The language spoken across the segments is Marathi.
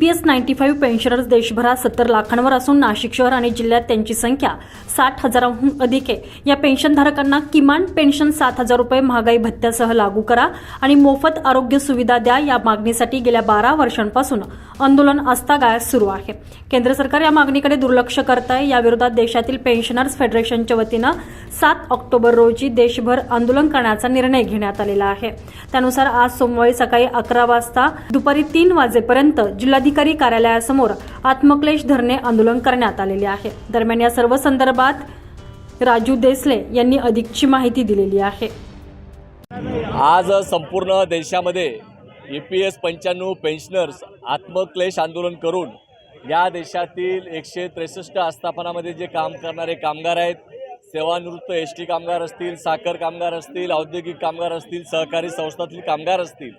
P S ninety five pensioners देशभरात सत्तर लाखांवर असून नाशिक शहर आणि जिल्ह्यात त्यांची संख्या साठ हजारांहून अधिक आहे. या पेन्शनधारकांना किमान पेन्शन सात हजार रुपये महागाई भत्त्यासह लागू करा आणि मोफत आरोग्य सुविधा द्या या मागणीसाठी गेल्या बारा वर्षांपासून आंदोलन आस्थागायत सुरू आहे. केंद्र सरकार या मागणीकडे दुर्लक्ष करत आहे याविरोधात देशातील पेन्शनर्स फेडरेशनच्या वतीनं सात ऑक्टोबर रोजी देशभर आंदोलन करण्याचा निर्णय घेण्यात आलेला आहे. त्यानुसार आज सोमवारी सकाळी अकरा वाजता दुपारी तीन वाजेपर्यंत जिल्हा जिल्हाधिकारी कार्यालयासमोर आत्मक्लेश धरणे आंदोलन करण्यात आलेले आहे. दरम्यान या सर्व संदर्भात राजू देसले यांनी अधिकची माहिती दिलेली आहे. आज संपूर्ण देशामध्ये ए ई पी एस पंच्याण्णव पेन्शनर्स आत्मक्लेश आंदोलन करून या देशातील एकशे त्रेसष्ट आस्थापनामध्ये जे काम करणारे कामगार आहेत सेवानिवृत्त एस टी कामगार असतील साखर कामगार असतील औद्योगिक कामगार असतील सहकारी संस्थातील कामगार असतील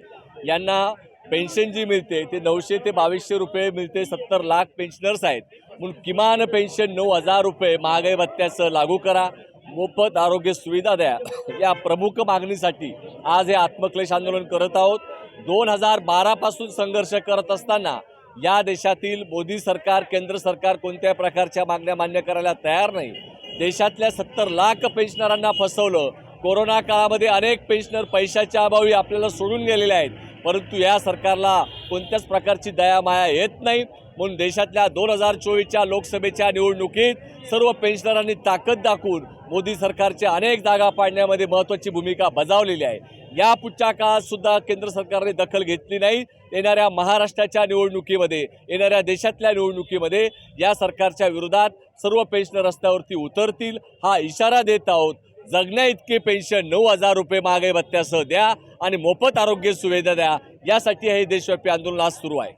यांना पेन्शन जी मिळते ते नऊशे ते बावीसशे रुपये मिळते सत्तर लाख पेन्शनर्स आहेत. म्हणून किमान पेन्शन नऊ हजार रुपये महागाई भत्त्यासह लागू करा. मोफत आरोग्य सुविधा द्या. या प्रमुख मागणीसाठी आज हे आत्मक्लेश आंदोलन करत आहोत. दोन हजार बारापासून संघर्ष करत असताना या देशातील मोदी सरकार केंद्र सरकार कोणत्याही प्रकारच्या मागण्या मान्य करायला तयार नाही? देशातल्या सत्तर लाख पेन्शनरांना फसवलं. कोरोना काळामध्ये अनेक पेन्शनर पैशाच्या अभावी आपल्याला सोडून गेलेले आहेत. परंतु या सरकारला कोणत्याच प्रकारची दया माया येत नाही. म्हणून देशातल्या दोन हजार चोवीसच्या लोकसभेच्या निवडणुकीत सर्व पेन्शनरांनी ताकद दाखवून मोदी सरकारच्या अनेक जागा पाडण्यामध्ये महत्त्वाची भूमिका बजावलेली आहे. या पुढच्या काळात सुद्धा केंद्र सरकारने दखल घेतली नाही. येणाऱ्या महाराष्ट्राच्या निवडणुकीमध्ये येणाऱ्या देशातल्या निवडणुकीमध्ये या सरकारच्या विरोधात सर्व पेन्शनर रस्त्यावरती उतरतील हा इशारा देत आहोत. जगण्या इतके पेन्शन नऊ हजार रुपये महागाई भत्त्यासह द्या आणि मोफत आरोग्य सुविधा द्या. यासाठी हे देशव्यापी आंदोलन आज सुरू आहे.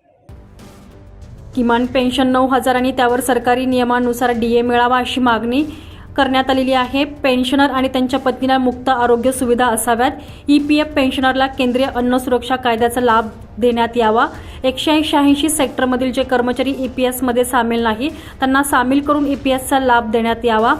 किमान पेन्शन नऊ हजार आणि त्यावर सरकारी नियमानुसार डीए मिळावा अशी मागणी करण्यात आलेली आहे. पेन्शनर आणि त्यांच्या पत्नीला मुक्त आरोग्य सुविधा असाव्यात. ई पी एफ पेन्शनरला केंद्रीय अन्न सुरक्षा कायद्याचा लाभ देण्यात यावा. एकशे शहाऐंशी सेक्टरमधील जे कर्मचारी ई पी एसमध्ये सामील नाही त्यांना सामील करून ई पी एसचा लाभ देण्यात यावा.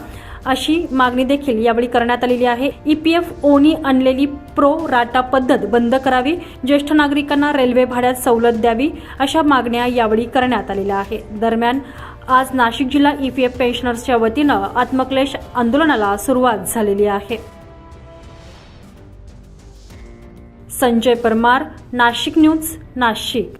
अशी मागणी देखील यावेळी करण्यात आलेली आहे. ई पी एफ ओनी आणलेली प्रो राटा पद्धत बंद करावी ज्येष्ठ नागरिकांना रेल्वे भाड्यात सवलत द्यावी अशा मागण्या यावेळी करण्यात आलेल्या आहे दरम्यान आज नाशिक जिल्हा ई पी एफ पेन्शनर्सच्या वतीनं आत्मक्लेश आंदोलनाला सुरुवात झालेली आहे. संजय परमार नाशिक न्यूज नाशिक.